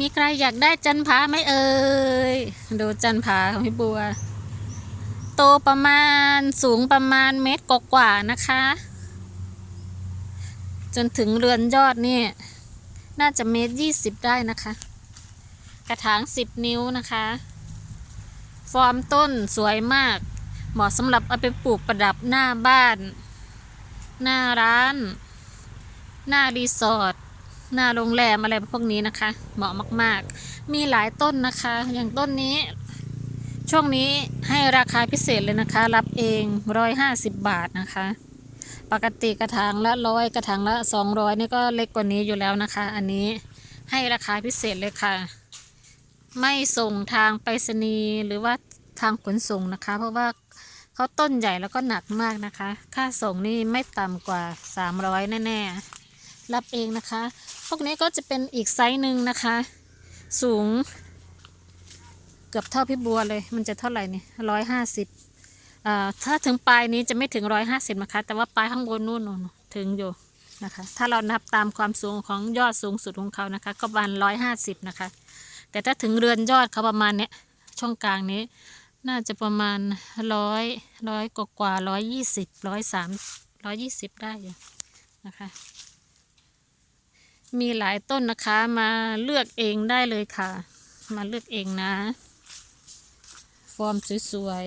มีใครอยากได้จันผาไหมเอ่ย ดูจันผาของพี่บัว โตประมาณสูงประมาณเมตรกว่าๆนะคะ จนถึงเรือนยอดนี่ น่าจะเมตรยี่สิบได้นะคะ กระถางสิบนิ้วนะคะ ฟอร์มต้นสวยมาก เหมาะสำหรับเอาไปปลูกประดับหน้าบ้าน หน้าร้าน หน้ารีสอร์ท หน้าโรงแรมอะไรพวกนี้นะคะ เหมาะมาก ๆ มีหลายต้นนะคะ อย่างต้นนี้ ช่วงนี้ให้ราคาพิเศษเลยนะคะ รับเองร้อยห้าสิบบาทนะคะ ปกติกระถางละร้อยกระถางละสองร้อยนี่ก็เล็กกว่านี้อยู่แล้วนะคะ อันนี้ให้ราคาพิเศษเลยค่ะ ไม่ส่งทางไปรษณีย์หรือว่าทางขนส่งนะคะ เพราะว่าเขาต้นใหญ่แล้วก็หนักมากนะคะ ค่าส่งนี่ไม่ต่ำกว่า 300 แน่ ๆ รับเองนะคะ พวกนี้ก็จะเป็นอีกไซส์หนึ่งนะคะ สูง เกือบเท่าพี่บัวเลย มันจะเท่าไหร่เนี่ยร้อยห้าสิบถ้าถึงปลายนี้จะไม่ถึงร้อยห้าสิบนะคะ แต่ว่าปลายข้างบนนู่นถึงอยู่นะคะ ถ้าเรานับตามความสูงของยอดสูงสุดของเขานะคะ ก็ประมาณร้อยห้าสิบนะคะ แต่ถ้าถึงเรือนยอดเขาประมาณเนี้ยช่องกลางนี้ น่าจะประมาณร้อยร้อยกว่าร้อยยี่สิบร้อยสามร้อยยี่สิบได้อยู่นะคะ มีหลายต้นนะคะมาเลือกเองได้เลยค่ะ มาเลือกเองนะ ฟอร์มสวย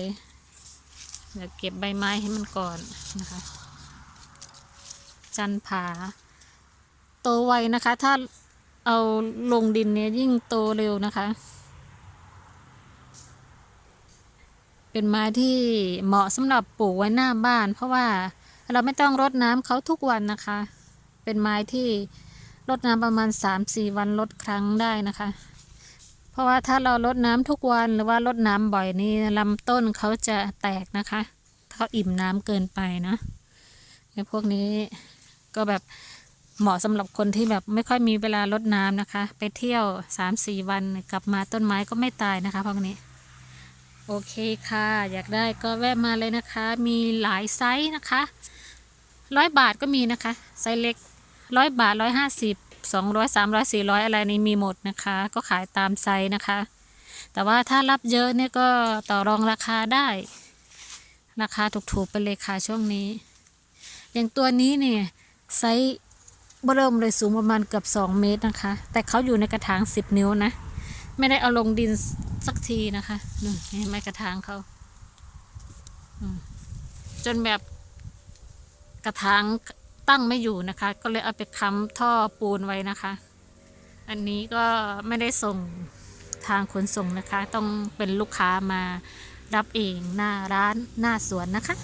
ๆเดี๋ยวเก็บใบไม้ให้มันก่อนนะคะ จันผา โตไวนะคะ ถ้าเอาลงดินเนี่ยยิ่งโตเร็วนะคะ เป็นไม้ที่เหมาะสำหรับปลูกไว้หน้าบ้าน เพราะว่าเราไม่ต้องรดน้ำเขาทุกวันนะคะ เป็นไม้ที่ รดน้ำประมาณ 3-4 วันลดครั้งได้นะคะ เพราะว่าถ้าเรารดน้ำทุกวันหรือว่ารดน้ำบ่อยนี่ลำต้นเขาจะแตกนะคะเขาอิ่มน้ำเกินไปนะไอ้พวกนี้ก็แบบเหมาะสำหรับคนที่แบบไม่ค่อยมีเวลารดน้ำนะคะ ไปเที่ยว 3-4 วันกลับมาต้นไม้ก็ไม่ตายนะคะพวกนี้โอเคค่ะ อยากได้ก็แวะมาเลยนะคะ มีหลายไซส์นะคะร้อยบาทก็มีนะคะ ไซส์เล็ก ร้อยบาทร้อยห้าสิบสองร้อยสามร้อยสี่ร้อยอะไรนี่มีหมดนะคะ ก็ขายตามไซส์นะคะ แต่ว่าถ้ารับเยอะเนี่ยก็ต่อรองราคาได้ ราคาถูกๆไปเลยค่ะช่วงนี้ อย่างตัวนี้เนี่ยไซส์เบิ่มเลยสูงประมาณเกือบสองเมตรนะคะ แต่เขาอยู่ในกระถางสิบนิ้วนะ ไม่ได้เอาลงดินสักทีนะคะนี่เห็นไหมกระถางเขาจนแบบกระถาง ตั้งไม่อยู่นะคะ ก็เลยเอาไปค้ำท่อปูนไว้นะคะ อันนี้ก็ไม่ได้ส่งทางขนส่งนะคะ ต้องเป็นลูกค้ามารับเองหน้าร้านหน้าสวนนะคะ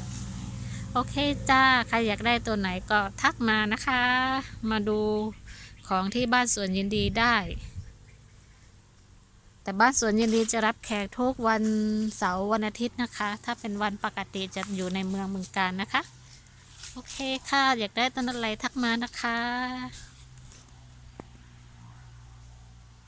โอเคจ้า ใครอยากได้ตัวไหนก็ทักมานะคะ มาดูของที่บ้านสวนยินดีได้ แต่บ้านสวนยินดีจะรับแขกทุกวันเสาร์วันอาทิตย์นะคะ ถ้าเป็นวันปกติจะอยู่ในเมืองเมืองการนะคะ โอเคค่ะ อยากได้ต้นอะไรทักมานะคะ